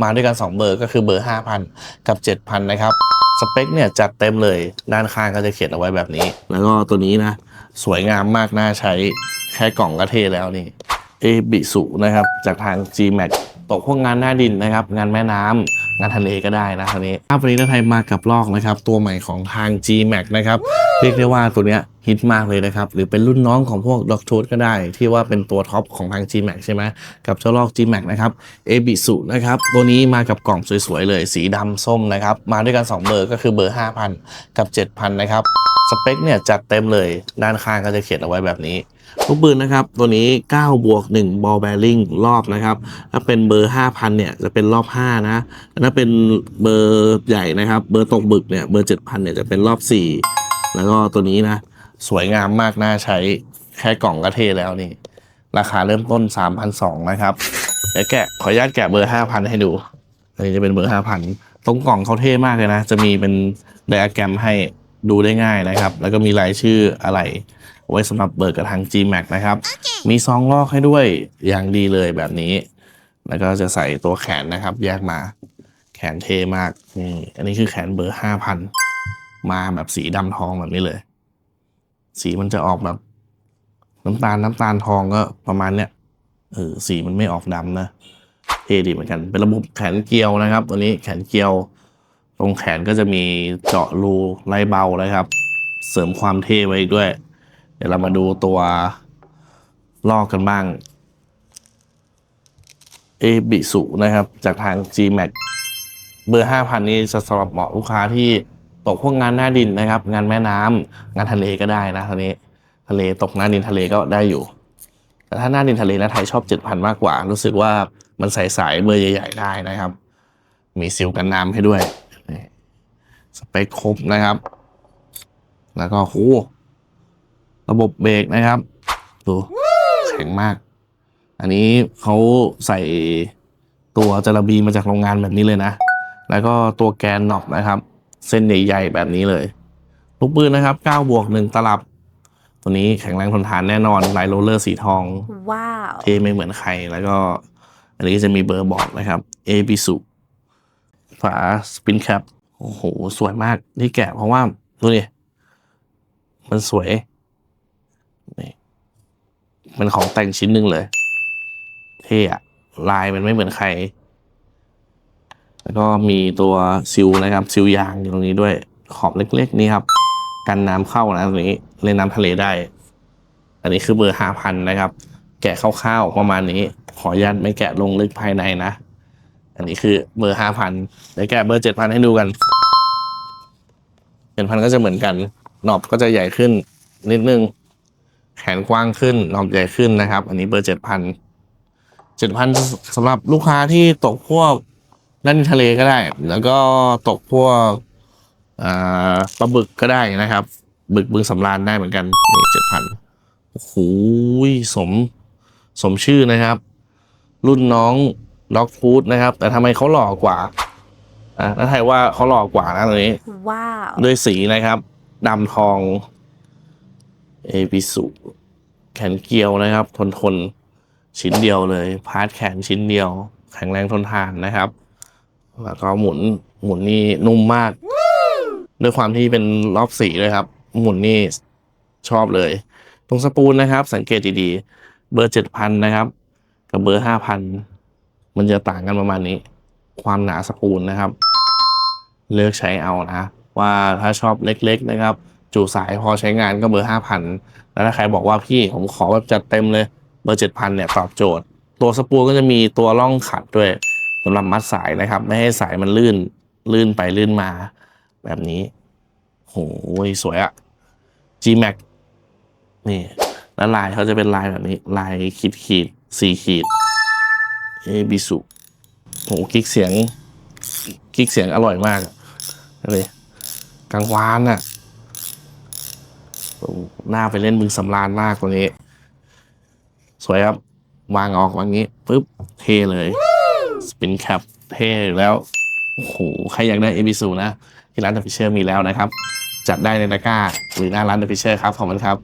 มาด้วยกัน 2 เบอร์ก็คือเบอร์ 5,000 กับ 7,000 นะครับ สเปคเนี่ยจัดเต็มเลยด้านข้างก็จะเขียนเอาไว้แบบนี้ แล้วก็ตัวนี้นะ สวยงามมากน่าใช้แค่กล่องก็เท่แล้วนี่เอบิสุนะครับ จากทาง G-Max ตกพวกงานหน้าดินนะครับ งานแม่น้ำงานทะเลก็ได้นะคันนี้ภาพวันนี้ถ้าไทยมากับลอกนะครับ ตัวใหม่ของทาง G-Max นะครับ เรียกได้ว่าตัวเนี้ยฮิตมากเลยนะครับ หรือเป็นรุ่นน้องของพวก Dog Tooth ก็ได้ ที่ว่าเป็นตัวท็อปของทาง G-Max ใช่ไหมกับเจ้าลอก G-Max นะครับเอบิสุนะครับ ตัวนี้มากับกล่องสวยๆเลย สีดำส้มนะครับ มาด้วยกัน 2 เบอร์ก็คือเบอร์ 5,000 กับ 7,000 นะครับ สเปคเนี่ยจัดเต็มเลยด้านข้างก็จะเขียนเอาไว้แบบนี้ลูกปืนนะครับตัวนี้ 9 บวก 1 บอลแบริ่งรอบนะครับ ถ้าเป็นเบอร์ 5,000 เนี่ยจะเป็นรอบ 5 นะถ้าเป็นเบอร์ใหญ่นะครับ เบอร์ตกบึกเนี่ยเบอร์ 7,000 เนี่ยจะเป็นรอบ 4 แล้วก็ตัวนี้นะ สวยงามมากน่าใช้แค่กล่องก็เท่แล้วนี่ ราคาเริ่มต้น 3,200นะครับเดี๋ยวแกะขออนุญาตแกะเบอร์ 5,000 ให้ดูอันนี้จะเป็นเบอร์ 5,000 ตรงกล่องเขาเท่มากเลยนะ จะมีเป็นไดอะแกรมให้ดูได้ง่ายนะครับ แล้วก็มีรายชื่ออะไร ไว้สำหรับเบิกกับทาง G-Max นะครับ มีซองลอกให้ด้วยอย่างดีเลยแบบนี้ แล้วก็จะใส่ตัวแขนนะครับ แยกมาแขนเท่มากนี่อันนี้คือแขนเบอร์ 5,000 มาแบบสีดำทองแบบนี้เลย สีมันจะออกแบบ น้ำตาลน้ำตาลทองก็ประมาณเนี้ยเออสีมันไม่ออกดำนะเท่ดีเหมือนกัน เป็นระบบแขนเกลียวนะครับ ตัวนี้แขนเกลียว ตรงแขนก็จะมีเจาะรูไล่เบานะครับ เสริมความเท่ไว้อีกด้วย เดี๋ยวเรามาดูตัวลอกกันบ้างเอบิสุนะครับ จากทาง G-Max เบอร์ 5,000 นี้จะสำหรับเหมาะลูกค้าที่ ตกพวกงานหน้าดินนะครับ งานแม่น้ำงานทะเลก็ได้นะทีนี้ทะเลตกหน้าดินทะเลก็ได้อยู่ แต่ถ้าหน้าดินทะเลนะไทยชอบ7,000มากกว่า รู้สึกว่ามันใส่สเบอร์ใหญ่ ๆ ได้นะครับ มีซิลกันน้ำให้ด้วยสเปคครบนะครับ แล้วก็โหระบบเบรกนะครับดูแข็งมาก อันนี้เขาใส่ตัวจาระบีมาจากโรงงานแบบนี้เลยนะ แล้วก็ตัวแกนน็อกนะครับ เส้นใหญ่ๆแบบนี้เลย ลูกปืนนะครับ9บวก1ตลับ ตัวนี้แข็งแรงทนทานแน่นอนลายโรลเลอร์สีทอง ว้าวเท่ไม่เหมือนใครแล้วก็ อันนี้จะมีเบอร์บอกนะครับ A B สุฝาสปินแคปโอ้โห สวยมากที่แกะเพราะว่า ดูดิมันสวยนี่เป็นของแต่งชิ้นหนึ่งเลย เท่อะลายมันไม่เหมือนใคร แล้วก็มีตัวซิลนะครับซิลยางอยู่ตรงนี้ด้วยขอบเล็กๆนี่ครับ กันน้ำเข้านะตรงนี้เล่นน้ำทะเลได้ อันนี้คือเบอร์ห้าพันนะครับ แกะคร่าวๆประมาณนี้ ขออนุญาตไม่แกะลงลึกภายในนะ อันนี้คือเบอร์ห้าพันเดี๋ยวแกะเบอร์เจ็ดพันให้ดูกันเจ็ดพันก็จะเหมือนกันหนอบก็จะใหญ่ขึ้นนิดนึงแขนกว้างขึ้นหนอบใหญ่ขึ้นนะครับ อันนี้เบอร์เจ็ดพันเจ็ดพันสำหรับลูกค้าที่ตกพวก ด้านทะเลก็ได้ แล้วก็ตกพวกอ่าปลาบึกก็ได้นะครับ บึกบึงสำราญได้เหมือนกันนี่เจ็ดพันโอ้โหสมสมชื่อนะครับ รุ่นน้องด็อกฟูดนะครับ แต่ทำไมเขาหล่อกว่าอะถ้าไทยว่าเขาหล่อกว่านะตรงนี้ว้าวด้วยสีนะครับดำทองเอพิสุแขนเกลียวนะครับ ทนทนชิ้นเดียวเลย พาร์ทแขนชิ้นเดียว แข็งแรงทนทานนะครับ แล้วก็หมุนหมุนนี่นุ่มมาก ด้วยความที่เป็นรอบสีเลยครับ หมุนนี่ชอบเลย ตรงสปูลนะครับ สังเกตดีๆ เบอร์เจ็ดพันนะครับ กับเบอร์ห้าพันมันจะต่างกันประมาณนี้ ความหนาสปูลนะครับ เลือกใช้เอานะว่าถ้าชอบเล็ก ๆ นะครับ จูสายพอใช้งานก็เบอร์ห้าพันแล้วถ้าใครบอกว่าพี่ผมขอแบบจัดเต็มเลยเบอร์เจ็ดพันเนี่ยตอบโจทย์ ตัวสปูลก็จะมีตัวร่องขัดด้วย สำหรับมัดสายนะครับ ไม่ให้สายมันลื่นลื่นไปลื่นมา แบบนี้โหยสวยอะ G Max นี่ แล้วลายเขาจะเป็นลายแบบนี้ ลายขีดขีดสี่ขีดเอบิสุโหกิ๊กเสียงกิ๊กเสียงอร่อยมากอะเลยกลางวานอะหน้าไปเล่นบึงสำราญมากตัวนี้ สวยครับ วางออกวางงี้ปุ๊บเทเลย สปินแคปเท่อยู่แล้วโอ้โหใครอยากได้เอบิซูนะ ที่ร้านเดอะฟิเชอร์มีแล้วนะครับ จัดได้ในตะกร้าหรือหน้าร้านเดอะฟิเชอร์ครับขอบคุณครับ